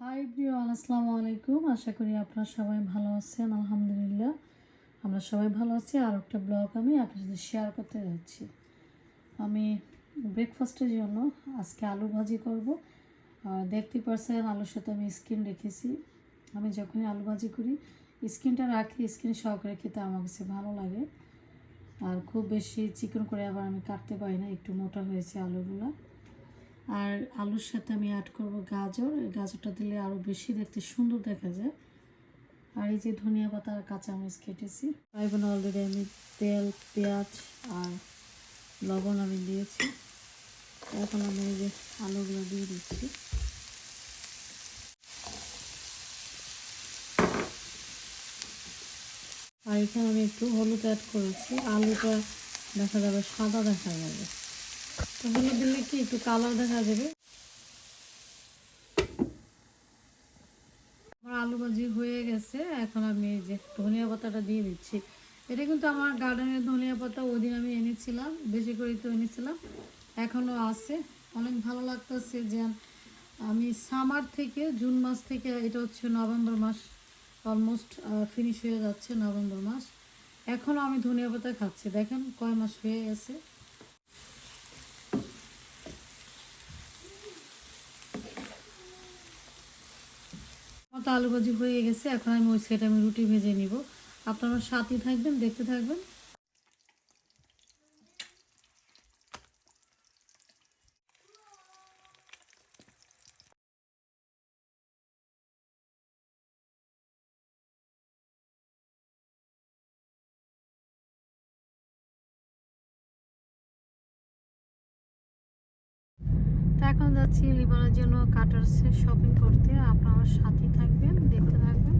High Priyan আসসালামু আলাইকুম। আশা করি আপনারা সবাই ভালো আছেন, আলহামদুলিল্লাহ। আমরা সবাই ভালো আছি। আর একটা ব্লগ আমি আপনার সাথে শেয়ার করতে যাচ্ছি। আমি ব্রেকফাস্টের জন্য আজকে আলু ভাজি করব। আর দেখতে পারছেন, আলুর সাথে আমি স্কিন রেখেছি। আমি যখনই আলু ভাজি করি স্কিনটা রাখি স্কিন সহকারে খেতে আমার কাছে ভালো লাগে। আর খুব বেশি চিকন করে আবার আমি কাটতে পারি না, একটু মোটা হয়েছে আলুগুলো। আর আলুর সাথে আমি অ্যাড করব গাজর। গাজরটা দিলে আরও বেশি দেখতে সুন্দর দেখা যায়। আর এই যে ধনিয়া পাতা আর কাঁচামরিচ কেটেছি। বাইবেন অলরেডি আমি তেল, পেঁয়াজ আর লবণ আমি দিয়েছি। এখন আমি এই যে আলুগুলো দিয়ে দিচ্ছি। আর এখানে আমি একটু হলুদ অ্যাড করেছি। আলুটা দেখা যাবে সাদা দেখা যাবে। হলুদ দিলে কি একটু কালার দেখা যাবে? আমার আলু ভাজি হয়ে গেছে, এখন আমি যে ধনিয়া পাতাটা দিয়ে দিচ্ছি। এটা কিন্তু আমার গার্ডেনের ধনিয়া পাতা ওই দিন আমি এনেছিলাম, বেশি করে তো এনেছিলাম এখনও আছে। অনেক ভালো লাগতেছে যে আমি সামার থেকে, জুন মাস থেকে, এটা হচ্ছে নভেম্বর মাস অলমোস্ট ফিনিশ হয়ে যাচ্ছে নভেম্বর মাস। এখনও আমি ধনিয়া পাতা খাচ্ছি, দেখেন কয় মাস হয়ে গেছে। আলু ভাজি হয়ে গেছে, এখন আমি ওই সেটা আমি রুটি ভেজে নিব। আপনারা সাথে থাকবেন, দেখতে থাকবেন। তো এখন যাচ্ছি লিবানের জন্য কাটার্সে শপিং করতে। আপনারা সাথে থাকবেন দেখতে থাকবেন।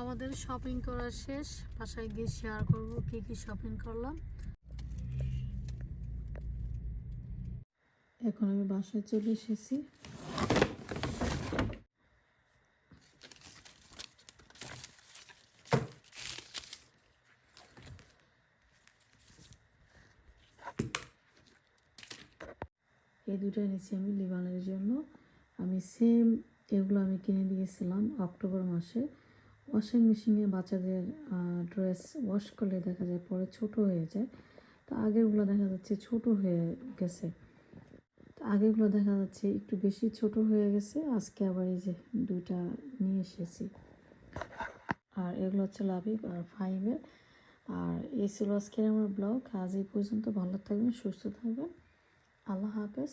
আমাদের শপিং করা শেষ। বাসায় গিয়ে শেয়ার করব কি কি শপিং করলাম। এখন আমি বাসায় চলে এসেছি। এই দুটোই নিচ্ছি আমি লিবানের জন্য। আমি সেম এগুলো আমি কিনে দিয়েছিলাম অক্টোবর মাসে। ওয়াশিং মেশিনে বাচ্চাদের ড্রেস ওয়াশ করলে দেখা যায় পরে ছোট হয়ে যায়। তো আগেরগুলো দেখা যাচ্ছে ছোট হয়ে গেছে। তো আগেরগুলো দেখা যাচ্ছে একটু বেশি ছোট হয়ে গেছে, আজকে আবার এই যে দুইটা নিয়ে এসেছি। আর এগুলো হচ্ছে লাভিক আর ফাইভের আর এই ছিল আজকের আমার ব্লগ। আজ এই পর্যন্ত ভালো থাকবেন, সুস্থ থাকবেন। আল্লাহ হাফেজ।